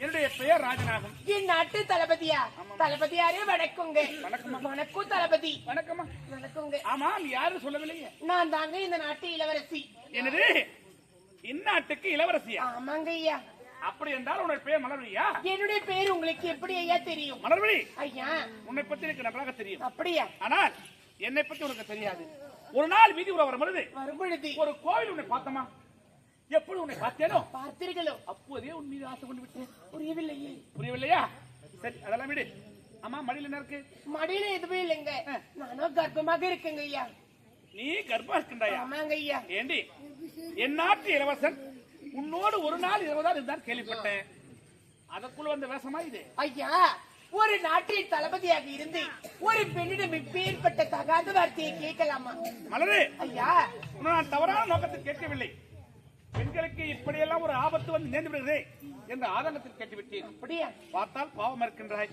என்னுடைய பெயர் ராஜநாகம் என் நாட்டு தளபதியா தளபதியாரே வணக்கங்க. வணக்கம் தளபதி. வணக்கம்மா. வணக்கங்க. ஆமாம் யாரும் சொல்லவில்லையே. நான் தாங்க இந்த நாட்டு இளவரசி. என்னது? இந்நாட்டுக்கு இளவரசியா? ஆமாங்க ஐயா. அப்படி என்றால் உன்னுடைய பெயர் மலர்வியா என்னுடைய பேர் உங்களுக்கு எப்படி ஐயா தெரியும்? மலர்விழி. ஐயா. உன்னை பத்தி எனக்கு நன்றாக தெரியும். அப்படியா? ஆனால் என்னை பத்தி உனக்கு தெரியாது. ஒரு நாள் வீதி உறவு வரும் பொழுது ஒரு கோவில் உன்னை பார்த்தமா எப்படி உன்னை பார்த்தேனோ? பார்த்தீர்களோ? அப்போதே உன் மீது ஆசை கொண்டு விட்டேன். புரியவில்லையே. புரியவில்லையா? சரி அதெல்லாம் விடு. ஆமா மடியில என்ன இருக்கு? மடியில எதுவுமே இல்லைங்க. நானும் கர்ப்பமாக இருக்கேங்க ஐயா. நீ கர்ப்பா இருக்கின்றாயா ஆமாங்க ஐயா. ஏண்டி? என் நாட்டு இளவரசன் உன்னோடு ஒரு நாள் இருபதால் இருந்தார் கேள்விப்பட்டேன். அதற்குள்ள வந்த வேஷமா இது? ஐயா ஒரு நாட்டின் தளபதியாக இருந்து ஒரு பெண்ணிடம் இப்பேற்பட்ட தகாத வார்த்தையை கேட்கலாமா? மலரு! ஐயா. நான் தவறான நோக்கத்தில் கேட்கவில்லை. பெண்களுக்கு இப்படியெல்லாம் ஒரு ஆபத்து வந்து நேர்ந்து விடுகிறதே என்ற ஆதங்கத்தில் கேட்டுவிட்டேன். அப்படியா? பார்த்தால் பாவம் இருக்கின்றாய்.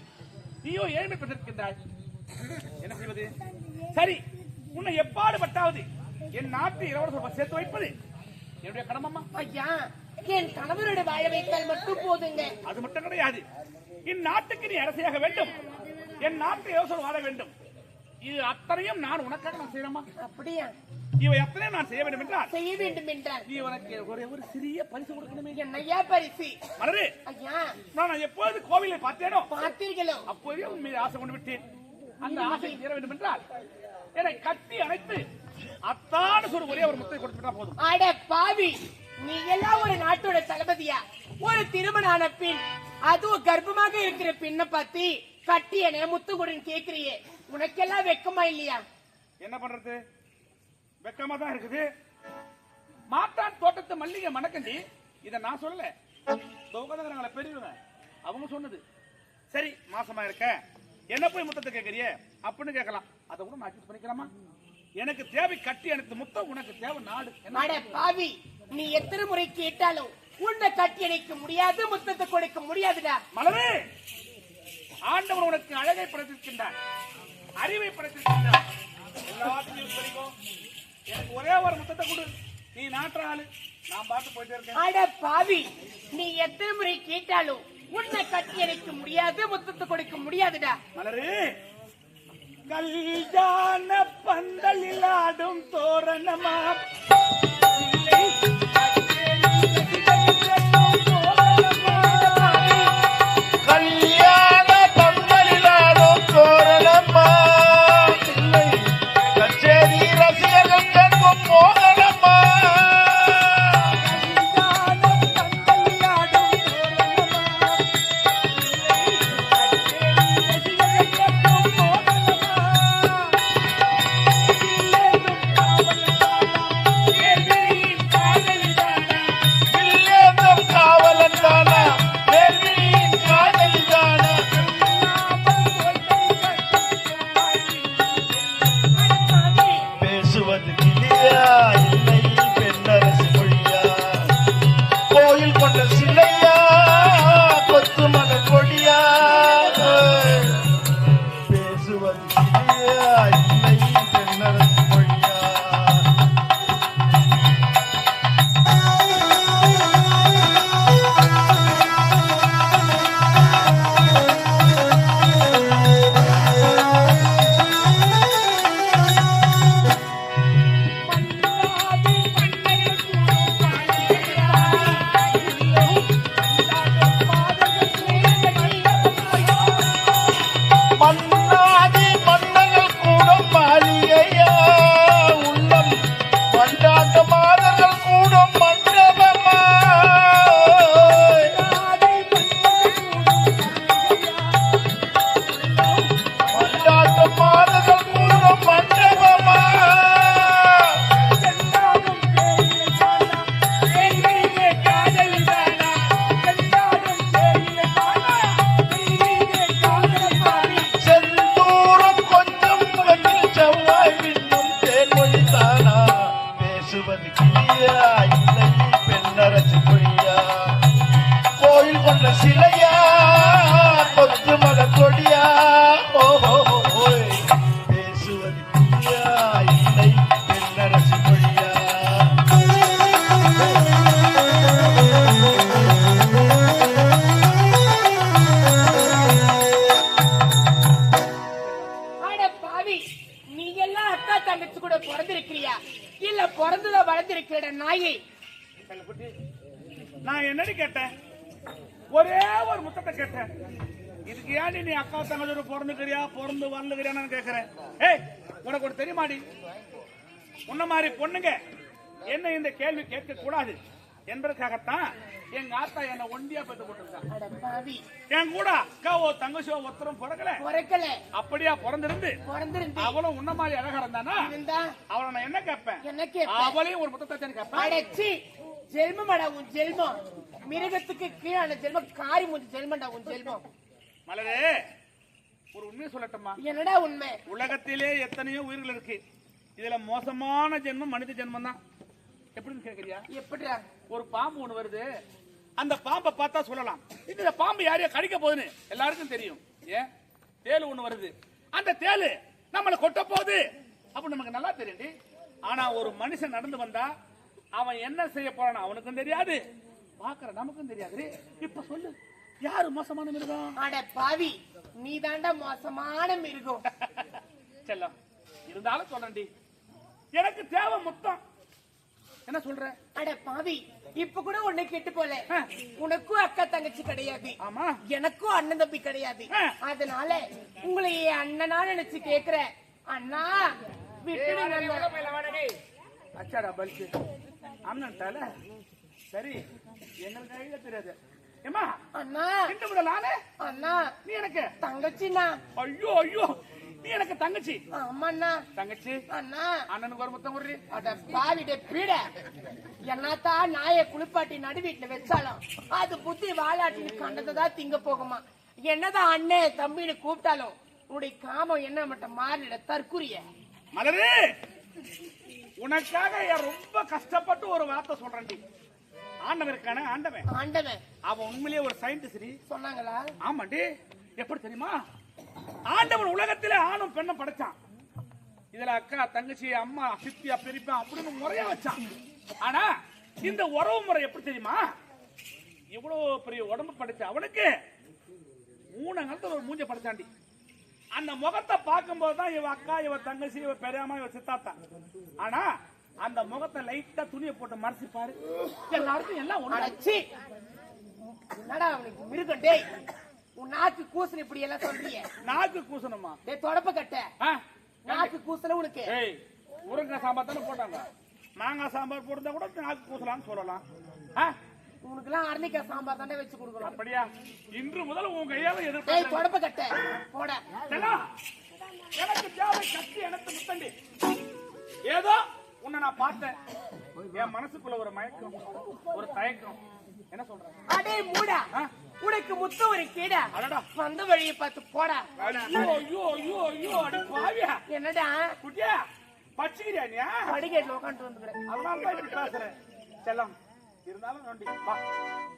நீயோ ஏழ்மை பெற்றிருக்கின்றாய். என்ன செய்வது? சரி உன்னை எப்பாடு பட்டாவது என் நாட்டு இளவரசர் சேர்த்து வைப்பது என்னுடைய கடமம்மா? ஐயா என் கணவரோட வாழ வைத்தால் மட்டும் போதுங்க. அது மட்டும் கிடையாது. இந்நாட்டுக்கு நீ அரசியாக வேண்டும். என் நாட்டு இளவரசர் வாழ வேண்டும். இது அத்தனையும் நான் உனக்காக நான் செய்யணுமா? அப்படியா? இவை அத்தனையும் நான் செய்ய வேண்டும் என்றால் செய்ய வேண்டும் என்றால். நீ உனக்கு ஒரே ஒரு சிறிய பரிசு கொடுக்கணுமே. என்னையா பரிசு? மலரு ஐயா. நான் எப்போது கோவிலை பார்த்தேனோ பார்த்தீர்களோ? அப்போதே உன் மீது ஆசை கொண்டு விட்டேன். அந்த ஆசை தீர வேண்டும் என்றால் என்னை கட்டி அணைத்து அத்தான சொல் ஒரே ஒரு முத்தை கொடுத்து விட்டா போதும். அட பாவி நீ எல்லாம் ஒரு நாட்டோட தளபதியா? ஒரு திருமணம் ஆன பின் அதுவும் கர்ப்பமாக இருக்கிற பெண்ணை பத்தி கட்டி என்ன முத்துக்குடன் கேக்குறியே. உனக்கெல்லாம் வெக்கமா இல்லையா? என்ன பண்றது? வெக்கமா தான் இருக்குது. மாட்டான் தோட்டத்து மல்லிகை மணக்கண்டி. இத நான் சொல்லல. உட்காந்துங்கிறாங்களே பெரியவங்க அவங்க சொன்னது. சரி மாசமா இருக்க. என்ன போய் முத்தத்தை கேட்கறியே அப்படின்னு கேட்கலாம். அதை கூட நான் அட்ஜஸ்ட் பண்ணிக்கலாமா? எனக்கு தேவை கட்டி அணைத்து முத்தம் உனக்கு தேவை நாடு. பாவி நீ எத்தனை முறை கேட்டாலும் உன்னை கட்டி அணைக்க முடியாது முத்தத்தை கொடுக்க முடியாதுடா. மலரே! ஆண்டவன் உனக்கு அழகை படைத்திருக்கின்றான் அறிவை படைத்திருக்கின்றான் எல்லாத்தையும் படிக்கும் எனக்கு ஒரே ஒரு முத்தத்தை கொடு. நீ நாட்டுற ஆளு. நான் பார்த்து போயிட்டே இருக்கேன். அட பாவி. நீ எத்தனை முறை கேட்டாலும் உன்னை கட்டி அணைக்க முடியாது முத்தத்தை கொடுக்க முடியாதுடா. மலரு. கல்யாண பந்தலில் ஆடும் தோரணமா? என்னடி கேட்டேன் ஒரே ஒரு முத்தத்தை கேட்டேன் இதுக்கு ஏன்டி நீ அக்கா தங்கச்சோட பிறந்துக்கிறியா பிறந்து வரலுக்கிறியான்னு கேட்கிறேன் ஏய் உனக்கு ஒரு தெரியுமாடி? உன்ன மாதிரி பொண்ணுங்க என்ன இந்த கேள்வி கேட்க கூடாது என்பதற்காகத்தான் எங்க ஆத்தா என்ன ஒண்டியா பெற்று போட்டிருக்காங்க என் கூட அக்காவோ தங்கச்சியோ ஒருத்தரும் பிறக்கல. பிறக்கல. அப்படியா பிறந்திருந்து? அவளும் உன்ன மாதிரி அழகா இருந்தானா? இருந்தா. அவளை நான் என்ன கேட்பேன்? அவளையும் ஒரு முத்தத்தை கேட்பேன்? ஜென்மமாடா உன் ஜென்மம் மிருகத்துக்கு கீழான ஜென்மம் காரி முஞ்சு ஜென்மம்டா உன் ஜென்மம் மலரே ஒரு உண்மையை சொல்லட்டுமா என்னடா உண்மை? உலகத்திலே எத்தனையோ உயிர்கள் இருக்கு. இதுல மோசமான ஜென்மம் மனித ஜென்மம் தான் எப்படின்னு கேக்குறியா? எப்படிடா? ஒரு பாம்பு ஒண்ணு வருது. அந்த பாம்பை பார்த்தா சொல்லலாம். இதுல பாம்பு யாரையா கடிக்க போகுதுன்னு எல்லாருக்கும் தெரியும். ஏன்? தேள் ஒண்ணு வருது. அந்த தேளு நம்மளை கொட்ட போகுது. அப்ப நமக்கு நல்லா தெரியும்டி. ஆனா ஒரு மனுஷன் நடந்து வந்தா அவன் என்ன செய்ய போறான் அவனுக்கும் தெரியாது. பாக்குற நமக்கும் தெரியாது. இப்ப சொல்லு யாரு மோசமான மிருகம்? அட பாவி நீ தாண்டா மோசமான மிருகம். செல்லம் இருந்தாலும் சொல்றேன்டி. எனக்கு தேவை மொத்தம். என்ன சொல்ற? அட பாவி இப்ப கூட உன்னை கெட்டு போல. உனக்கும் அக்கா தங்கச்சி கிடையாது. ஆமா. எனக்கும் அண்ணன் தம்பி கிடையாது. அதனால உங்களை என் அண்ணனா நினைச்சு கேக்குறேன் அண்ணா விட்டுடுங்க. அச்சாடா பல்கு அண்ணன்ட்டால சரி எங்களுக்கு தெரியாது. ஏமா அண்ணா. இந்த நானே அண்ணா. நீ எனக்கு? தங்கச்சிண்ணா. ஐயோ ஐயோ. நீ எனக்கு தங்கச்சி. ஆமாண்ணா. தங்கச்சி? அண்ணா. அண்ணனுக்கு ஒரு முத்தம் விடுறி அட பாவிட பீட. என்னத்தான் நாயை குளிப்பாட்டி நடு வீட்டுல வச்சாலும் அது புத்தி வாலாட்டின்னு கண்டதை தான் திங்க போகுமா? என்னதான் அண்ணன் தம்பின்னு கூப்பிட்டாலும் உன்னுடைய காமம் என்ன மட்டும் மாறிட தற்குரிய மலரு! உனக்காக ரொம்ப கஷ்டப்பட்டு ஒரு வார்த்தை சொல்றேன்டி. ஆண்டவன் இருக்கானே ஆண்டவன். ஆண்டவன். அவன் உண்மையிலேயே ஒரு சயின்டிஸ்ட் சொன்னாங்களா? ஆமாண்டி. எப்படி தெரியுமா? ஆண்டவன் உலகத்திலே ஆணும் பெண்ணும் படைச்சான். இதுல அக்கா தங்கச்சி அம்மா சித்தியா பெரியப்பா அப்படின்னு முறையா வச்சான். ஆனா இந்த உறவு முறை எப்படி தெரியுமா? இவ்வளவு பெரிய உடம்பு படைச்ச அவனுக்கு மூணு காலத்துல ஒரு மூஞ்ச படைச்சாண்டி. அந்த முகத்தை பார்க்கும்போது தான் இவ அக்கா இவ தங்கச்சி இவ பெரியம்மா இவ சித்தாத்தா. ஆனா அந்த முகத்தை லைட்டா துணியை போட்டு மறைச்சு பாரு எல்லாருக்கும் எல்லாம் அடச்சி! என்னடா அவனுக்கு மிருகம்? டேய் உன் நாக்கு கூசல் இப்படி எல்லாம் சொல்றியே நாக்கு கூசணுமா? டேய் தொடப்ப கட்ட? நாக்கு கூசல உனக்கு. ஏய் முருங்கை சாம்பார் தானே போட்டாங்க. மாங்காய் சாம்பார் போட்டா கூட நாக்கு கூசலாம்னு சொல்லலாம். ஆ? உனக்கு எல்லாம் அரளிக்காய் சாம்பார் தானே வச்சு கொடுக்கணும் அப்படியா? இன்று முதல் உன் கையால எதிர்ப்பு தொடப்ப கட்ட. போட. எனக்கு தேவை சக்தி எனக்கு முத்தண்டி. ஏதோ உன்னை நான் பார்த்தேன். என் மனசுக்குள்ள ஒரு மயக்கம் ஒரு தயக்கம். என்ன சொல்ற? அடே மூடா? உனக்கு முத்த ஒரு கீடா. அடடா. வந்த வழியை பார்த்து போடா. ஐயோ ஐயோ ஐயோ ஐயோ அடி பாவியா. என்னடா? குட்டியா பச்சிக்கிறியா நீ? படிக்கட்டுல உட்காந்து வந்துக்கிறேன். அதனால தான் இப்படி பேசுறேன். செல்லம் இருந்தாலும் நோண்டி. வா.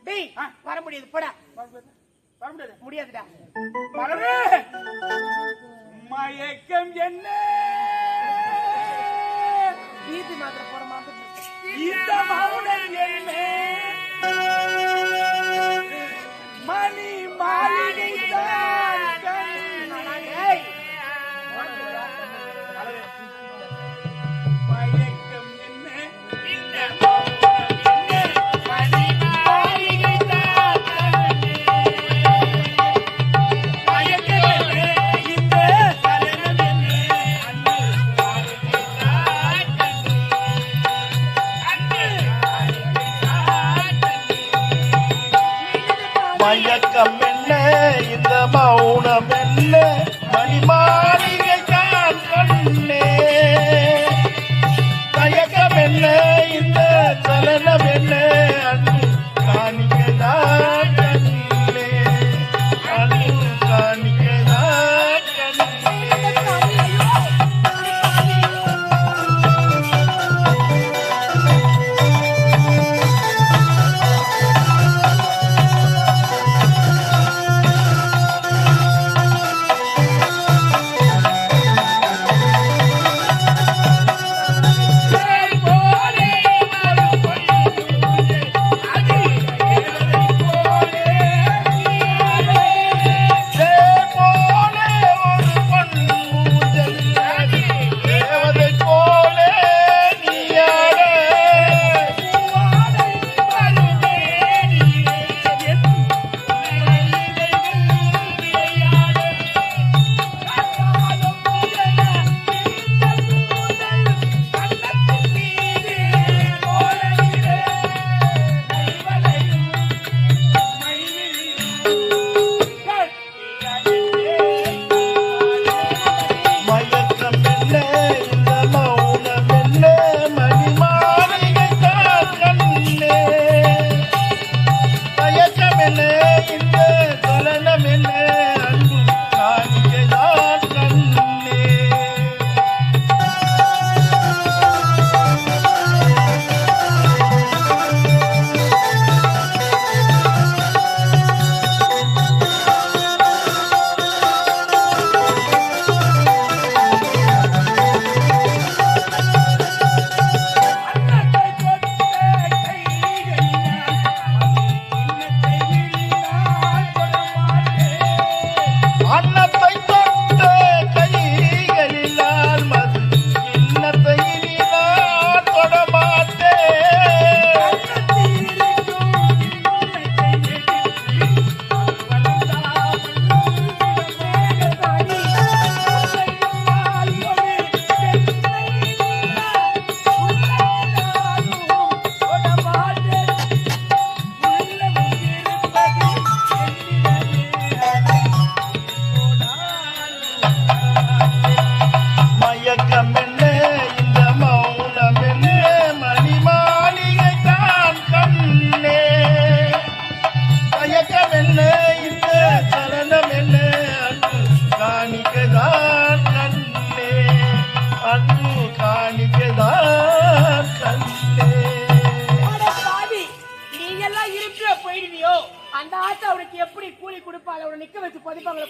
டேய். வர முடியாது போடா. வர முடியாது. முடியாதுடா. மலரே! மயக்கம் என்ன? ஈதி மாத்திரை போட மாதிரி இந்த மௌனம் என்ன? மணி மாளிகை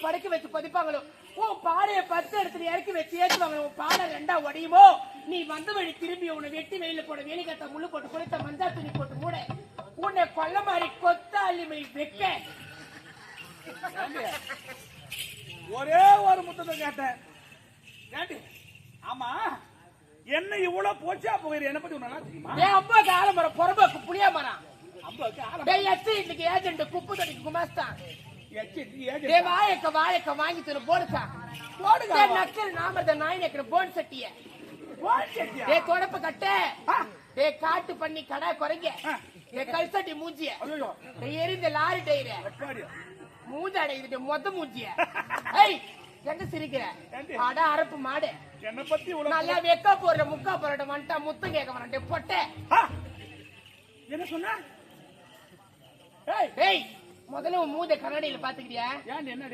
படுக்க வச்சு பதிப்பாங்களோ? உன் பாடையை பத்து இடத்துல இறக்கி வச்சு ஏற்றுவாங்க உன் பானை ரெண்டா உடையுமோ? நீ வந்த வழி திரும்பி உன்னை வெட்டி வெயில போட வேலி கட்ட முள்ளு போட்டு குளித்த மஞ்சா துணி போட்டு மூட. உன்னை கொல்ல மாதிரி கொத்தாளிமை வைக்க. ஏண்டி? ஒரே ஒரு முத்தத்தை கேட்டேன். ஏண்டி? ஆமா. என்ன இவ்வளவு போச்சா போயிரு என்ன பத்தி நல்லா தெரியுமா? என் அப்பாவுக்கு ஆலமரம் புறம்போக்கு புளியா மரம் எச்சு இன்னைக்கு ஏஜென்ட் குப்பு தடிக்கு குமாஸ்தான். வாயக்க வாயக்க வாங்கி தர போடுச்சா போடுங்க. நக்கல் நாமத நாய் நக்கிற போன் சட்டிய? டேய் தொடப்ப கட்ட. டேய் காட்டு பண்ணி கடை குறைங்க ஆ. டேய் கல்சட்டி மூஞ்சிய ஐயோ, எரிந்த லாரி டயர? மூஞ்ச அடையுது மொத்த மூஞ்சிய ஏய் எங்க சிரிக்கிற? அட அரப்பு மாடு என்னை பத்தி நல்லா வெக்கா போடுற முக்கா போடுற வந்துட்டா முத்தம் கேட்க வரேன் டேய் பொட்டை! என்ன சொன்ன ஏய், முதல்ல உன் மூஞ்ச கண்ணாடியில பாத்துக்கிறியா?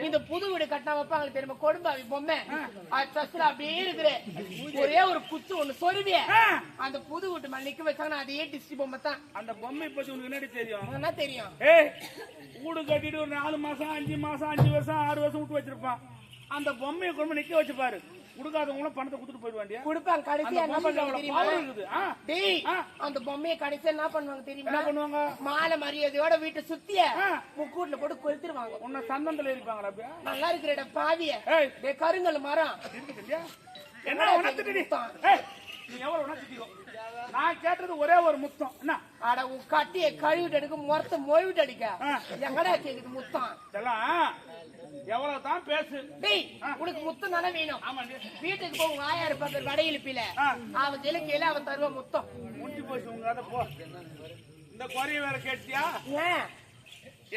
இந்த புது வீடு கட்டினா வைப்பாங்க தெரியுமா? கொடும்பாவி பொம்மை. ட்ரெஸ்ல அப்படியே இருக்கிற ஒரே ஒரு குத்து ஒண்ணு சொருவிய! அந்த புது வீட்டு மேல நிக்க வச்சாங்கன்னா அதே டிஸ்டி பொம்மை தான். அந்த பொம்மை பத்தி உனக்கு என்னடி தெரியும்? என்ன தெரியும்? ஏய் வீடு கட்டிட்டு ஒரு நாலு மாசம் அஞ்சு மாசம் அஞ்சு வருஷம் ஆறு வருஷம் விட்டு வச்சிருப்பான். அந்த பொம்மையை கொண்டு போய் நிக்க வச்சு பாரு. கொடுக்காதவங்களும் பணத்தை கொடுத்துட்டு போயிடுவாண்டியா? கொடுப்பாங்க. கடைசியா என்ன பண்ணுவாங்க தெரியுமா? டேய். அந்த பொம்மையை கடைசியா என்ன பண்ணுவாங்க என்ன தெரியுமா பண்ணுவாங்க? மாலை மரியாதையோட வீட்டை சுத்திய. முக்கூட்ல போட்டு கொளுத்திருவாங்க. உன்னை சந்தனத்துல இருப்பாங்களா அப்படியா நல்லா இருக்கிற பாவிய. டேய் கருங்கல் மரம்? என்ன ஏய் நீ எவ்வளவு உணர்த்திக்கோ நான் கேட்டது ஒரே ஒரு முத்தம். என்ன? அட உன் கட்டிய கழுவிட்டு எடுக்க முறத்த மொழிவிட்டு அடிக்க. எங்கடா கேக்குது முத்தம்? இதெல்லாம் எவ்வளவு தான் பேசு. டேய் உனக்கு முத்தம் தானே வேணும். வீட்டுக்கு போ உங்க ஆயா இருப்பா பேர் வடை இழுப்பில. அவன் ஜெலுக்கையில அவன் தருவா முத்தம். முடிஞ்சு போச்சு உங்க போ. இந்த குறைய வேற கேட்டியா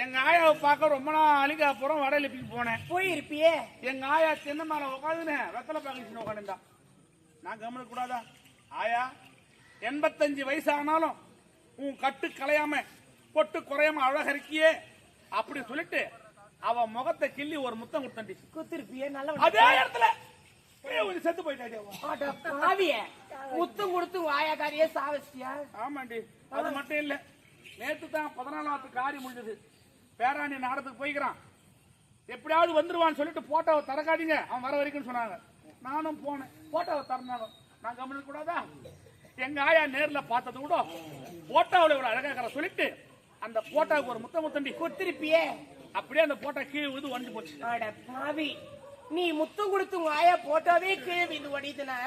எங்க ஆயாவை பார்க்க ரொம்ப நாள் அலிகாப்புறம் வடலிப்பிக்கு போனேன். போயிருப்பியே. எங்க ஆயா சின்ன மேல உட்காந்துனேன் வெத்தலை பாக்கிச்சு உட்காந்துருந்தா நான் கவனிக்க கூடாதா ஆயா எண்பத்தஞ்சு வயசு ஆனாலும் உன் கட்டு கலையாம பொட்டு குறையாம அழகா இருக்கியே அப்படி சொல்லிட்டு அவ முகத்தை கிள்ளி ஒரு முத்தம் கொடுத்தண்டி. குத்திருப்பியே நல்ல அதே இடத்துல செத்து போயிட்டாடி அவ. அட பாவிய முத்தம் கொடுத்து உங்க ஆயாக்காரியே சாவச்சியா ஆமாண்டி அது மட்டும் இல்ல. நேத்து தான் பதினாலாவது காரி முடிஞ்சது. பேராணி நாடத்துக்கு போய்க்கிறான். எப்படியாவது வந்துருவான்னு சொல்லிட்டு போட்டோவை தரக்காதீங்க அவன் வர வரைக்கும் சொன்னாங்க. நானும் போனேன். போட்டோவை தரனாலும் நான் கவனிக்க கூடாதா எங்க ஆயா நேர்ல பார்த்தது கூட போட்டோவில் இவ்வளவு அழகா சொல்லிட்டு அந்த போட்டோவுக்கு ஒரு முத்த முத்தண்டி குத்திருப்பியே. அப்படியே அந்த போட்டோ கீழே விழுந்து உடஞ்சு போச்சு. அட பாவி. நீ முத்தம் கொடுத்து உங்க ஆயா போட்டாவே கீழே விந்து ஒடிதுனா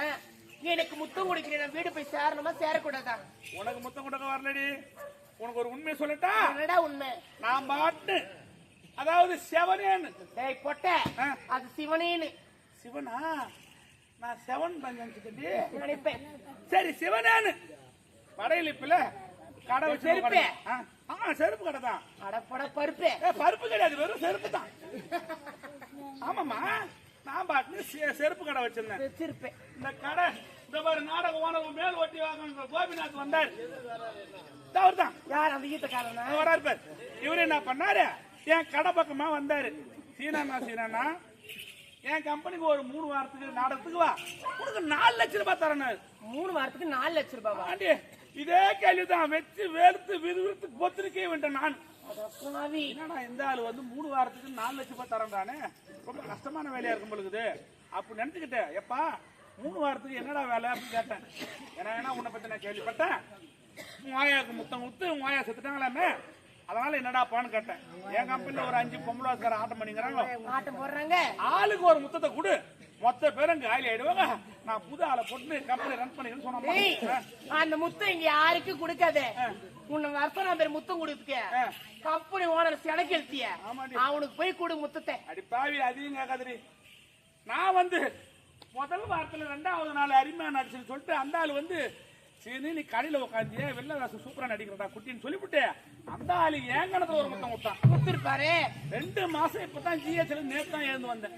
எனக்கு முத்தம் கொடுக்கிறேன். நான் வீடு போய் சேரணுமா சேரக்கூடாதா? உனக்கு முத்தம் கொடுக்க வரலடி. உனக்கு ஒரு உண்மையை சொல்லட்டா? என்னடா உண்மை? நான் பாட்டு. அதாவது செவனேன்னு. டேய் பொட்ட. அது சிவனேன்னு. சிவனா? நான் செவன் பஞ்சு நினைப்பேன். சரி சிவனானு படையலிப்புல கடை செருப்பு? ஆமா செருப்பு கடை தான். அட பொட பருப்பு. பருப்பு கிடையாது வெறும் செருப்பு தான். ஆமாமா நான் பாட்டு செருப்பு கடை வச்சிருந்தேன். வச்சிருப்பேன் இந்த கடை இந்த மாதிரி நாடக ஓனர் மேல் ஒட்டி வாங்க கோபிநாத் வந்தார். அவர் தான். யார் அந்த ஈத்தக்காரனா வராரு பார். இவரு என்ன பண்ணாரு? என் கடை பக்கமா வந்தாரு. சீனானா சீனானா என் கம்பெனிக்கு ஒரு மூணு வாரத்துக்கு நாடகத்துக்கு வா. உனக்கு நாலு லட்சம் ரூபாய் தரேன் மூணு வாரத்துக்கு நாலு லட்சம் ரூபாவா? ஆண்டி இதே கேள்விதான். வச்சு வெறுத்து விறுவிறுத்து பொத்திருக்கே வேண்டாம் நான். என்னடா இந்த ஆளு வந்து மூணு வாரத்துக்கு நாலு லட்சம் ரூபாய் தரேன்டானே ரொம்ப கஷ்டமான வேலையா இருக்கும் பொழுது. அப்படி நினைச்சுக்கிட்டேன். எப்பா மூணு வாரத்துக்கு என்னடா வேலை அப்படின்னு கேட்டேன். ஏன்னா ஏன்னா உன்னை பத்தி நான் கேள்விப்பட்டேன். உன் ஆயாவுக்கு முத்தம் கொடுத்து உன் ஆயா செத்துட்டாங்களாமே? அதனால என்னடாப்பான்னு கேட்டேன். என் கம்பெனில ஒரு அஞ்சு பொம்பளை ஆட்டம் பண்ணிக்கிறாங்க ஆளுக்கு ஒரு முத்தத்தை கொடு. மொத்த பேரும் காலி ஆயிடுவாங்க. நான் புது ஆளை போட்டு கம்பெனி ரன் பண்ணிக்கிறேன்னு டேய், சொன்னேன் அந்த முத்தம் இங்க யாருக்கும் கொடுக்காத. உன்னை வருஷம் நான் பேர் முத்தம் கொடுத்துக்க. கம்பெனி ஓனர் சிடக்கு எழுத்திய. அவனுக்கு போய் கொடு முத்தத்தை அடி பாவி அதிகம் கேட்காதடி நான் வந்து முதல் வாரத்துல ரெண்டாவது நாள் அருமையா நடிச்சுன்னு சொல்லிட்டு அந்த ஆள் வந்து சரி நீ கடையில உட்காந்திய வெள்ள வாசம் சூப்பரா நடிக்கிறடா குட்டின்னு சொல்லிவிட்டு அந்த ஆளு கணத்துல ஒரு முத்தம் கொடுத்தான். கொடுத்துருப்பாரு. ரெண்டு மாசம் இப்பதான் ஜிஹெச்ல நேத்து தான் எழுந்து வந்தேன்.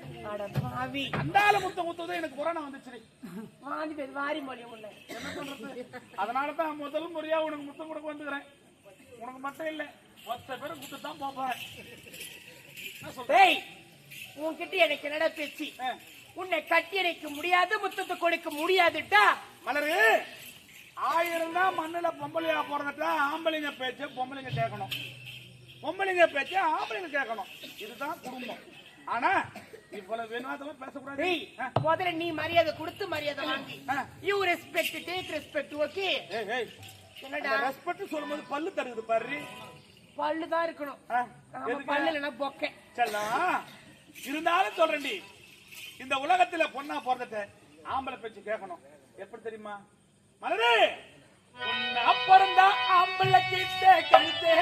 அந்த ஆளு முத்தம் கொடுத்தது எனக்கு கொரோனா வந்துச்சு வாந்தி பேர் வாரி மொழி உள்ள. என்ன பண்றது? அதனால தான் முதல் முறையா உனக்கு முத்தம் கொடுக்க வந்துக்கிறேன். உனக்கு மட்டும் இல்ல மொத்த பேரும் கொடுத்து தான் போறேன் என்ன சொல்ற? டேய் உன்கிட்ட எனக்கு என்னடா பேச்சு. உன்னை கட்டி அணைக்க முடியாது முத்தத்தை கொடுக்க முடியாதுட்டா? மலரு! ஆயிரம் தான் மண்ணில் பொம்பளையா பிறந்துட்டா ஆம்பளைங்க பேச்சு பொம்பளைங்க கேட்கணும். பொம்பளைங்க பேச்சு ஆம்பளைங்க கேட்கணும். இதுதான் குடும்பம். ஆனா இவ்வளவு வேணாதவன் பேசக்கூடாது. முதல்ல நீ மரியாதை கொடுத்து மரியாதை வாங்கி. You respect take respect okay என்னடா? ரெஸ்பெக்ட் சொல்லும்போது பல்லு தருது பாரு. பல்லு தான் இருக்கணும். பல்லு இல்லைன்னா பொக்கே. சல்லா இருந்தாலும் சொல்றேன்டி. இந்த உலகத்துல பொண்ணா பிறந்துட்டேன் ஆம்பளை பேச்சு கேட்கணும். எப்படி தெரியுமா? மலரே. அப்புறம் தான் ஆம்பளை கிட்ட கழுத்தை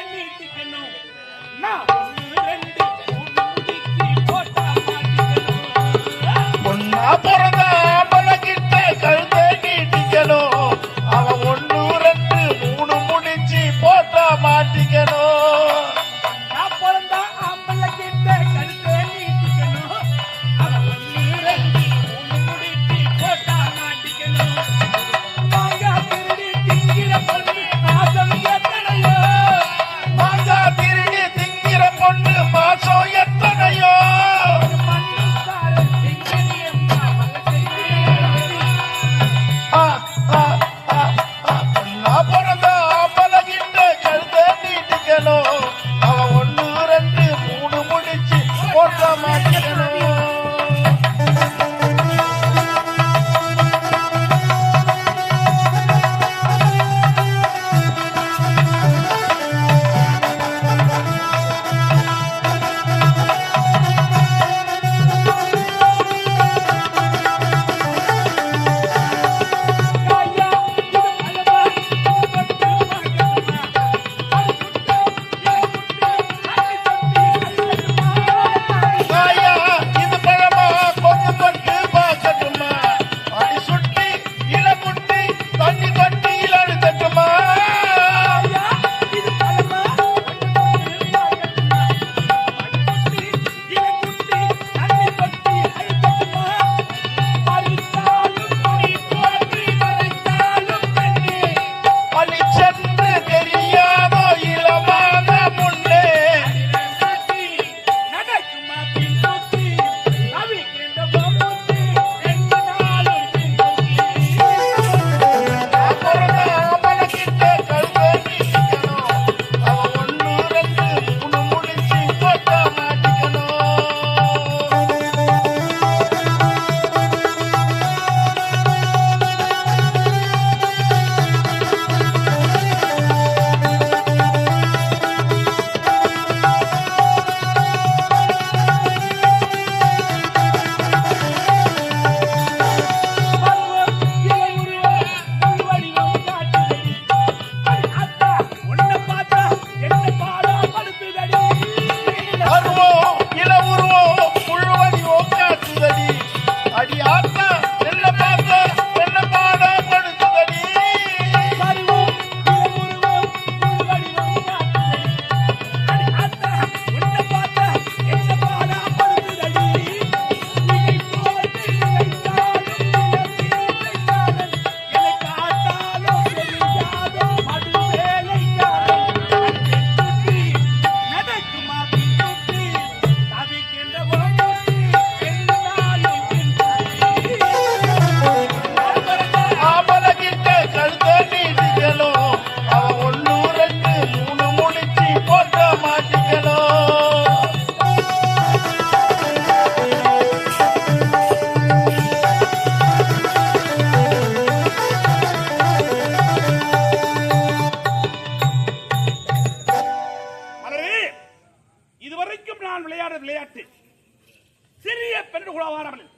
கேட்டு கூட வாராமல்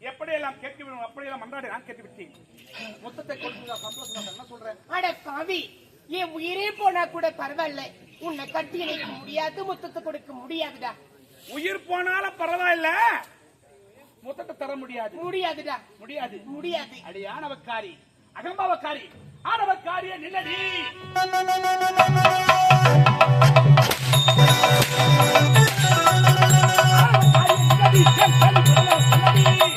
எப்படியெல்லாம் கேட்டு விடும் அப்படியெல்லாம் மன்றாடி நான் கேட்டு விட்டேன். மொத்தத்தை கொடுத்து சந்தோஷம் என்ன சொல்றேன்? அட சாமி என் உயிரே போனா கூட பரவாயில்ல. உன்னை கட்டி இணைக்க முடியாது மொத்தத்தை கொடுக்க முடியாதுடா. உயிர் போனாலும் பரவாயில்ல. மொத்தத்தை தர முடியாது. முடியாதுடா. முடியாது. முடியாது. அடியானவக்காரி அகம்பாவக்காரி ஆனவக்காரிய நிலடி கலடி கலடி